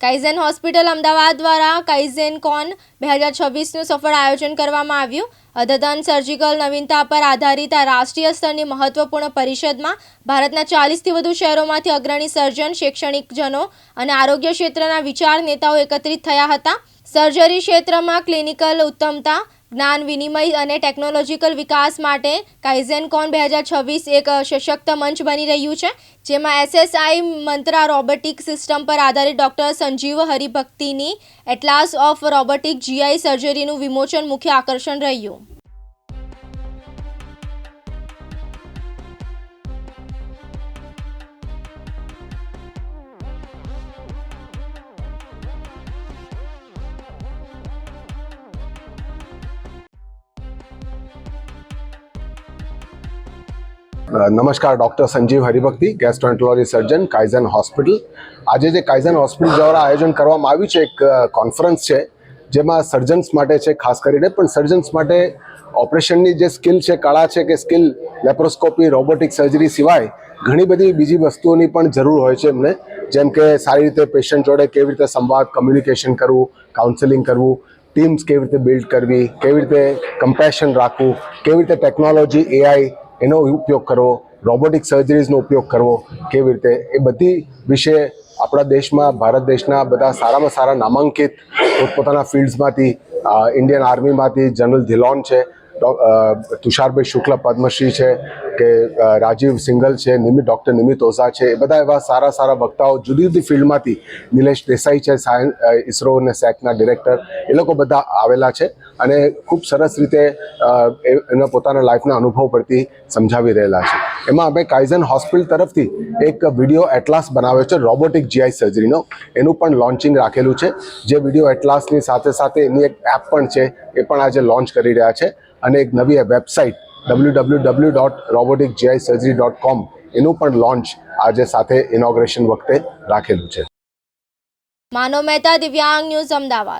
કાઇઝેન hospital Ahmedabad દ્વારા કાઇઝેન કોન બે હજાર છવ્વીસનું સફળ આયોજન કરવામાં આવ્યું. અદ્યતન સર્જિકલ નવીનતા પર આધારિત આ રાષ્ટ્રીય સ્તરની મહત્વપૂર્ણ પરિષદમાં ભારતના ચાલીસથી વધુ શહેરોમાંથી અગ્રણી સર્જન, શૈક્ષણિકજનો અને આરોગ્ય ક્ષેત્રના વિચાર નેતાઓ એકત્રિત થયા હતા. સર્જરી ક્ષેત્રમાં ક્લિનિકલ ઉત્તમતા જ્ઞાન વિનિમય અને ટેકનોલોજીકલ વિકાસ માટે કાઇઝેનકોન બે હજાર છવ્વીસ એક સશક્ત મંચ બની રહ્યું છે, જેમાં એસએસઆઈ મંત્રા રોબોટિક સિસ્ટમ પર આધારિત ડૉક્ટર સંજીવ હરિભક્તિની એટલાસ ઓફ રોબોટિક જીઆઈ સર્જરીનું વિમોચન મુખ્ય આકર્ષણ રહ્યું. નમસ્કાર, doctor Sanjiv Haribhakti gastroenterology surgeon, Kaizen hospital. આજે જે કાઇઝન હોસ્પિટલ દ્વારા આયોજન કરવામાં આવ્યું છે, એક કોન્ફરન્સ છે, જેમાં સર્જન્સ માટે છે, ખાસ કરીને, પણ સર્જન્સ માટે ઓપરેશનની જે સ્કિલ છે, કળા છે કે સ્કિલ લેપ્રોસ્કોપી રોબોટિક સર્જરી સિવાય ઘણી બધી બીજી વસ્તુઓની પણ જરૂર હોય છે એમને. જેમ કે સારી રીતે પેશન્ટ જોડે કેવી રીતે સંવાદ કમ્યુનિકેશન કરવું કાઉન્સેલિંગ કરવું ટીમ્સ કેવી રીતે બિલ્ડ કરવી, કેવી રીતે કમ્પેશન રાખવું, કેવી રીતે ટેકનોલોજી એઆઈ એનો ઉપયોગ કરવો રોબોટિક સર્જરીઝનો ઉપયોગ કરવો કેવી રીતે? એ બધી વિશે આપણા દેશમાં, ભારત દેશના બધા સારામાં સારા નામાંકિત પોતપોતાના ફિલ્ડ્સમાંથી ઇન્ડિયન આર્મીમાંથી જનરલ ધિલોન છે. તુષારભાઈ શુક્લ પદ્મશ્રી છે, કે રાજીવ સિંગલ છે નિમિત ડૉક્ટર નિમિત ઓઝા છે, એ બધા એવા સારા સારા વક્તાઓ જુદી જુદી ફિલ્ડમાંથી નિલેશ દેસાઈ છે સાયન્સ ઇસરો અને સેટના ડિરેક્ટર, એ લોકો બધા આવેલા છે અને ખૂબ સરસ રીતે એના પોતાના લાઈફના અનુભવ પરથી સમજાવી રહેલા છે. એમાં અમે કાઇઝન હોસ્પિટલ તરફથી એક વીડિયો એટલાસ બનાવ્યો છે, રોબોટિક જીઆઈ સર્જરીનો. એનું પણ લોન્ચિંગ રાખેલું છે. જે વીડિયો એટલાસની સાથે સાથે એની એક એપ પણ છે, એ પણ આજે લોન્ચ કરી રહ્યા છે. અને એક નવી website W W W dot robotic GI surgery dot com એનું પણ લોન્ચ આજે સાથે ઇનોગ્રેશન વખતે રાખેલું છે. માનવ મહેતા દિવ્યાંગ ન્યૂઝ અમદાવાદ.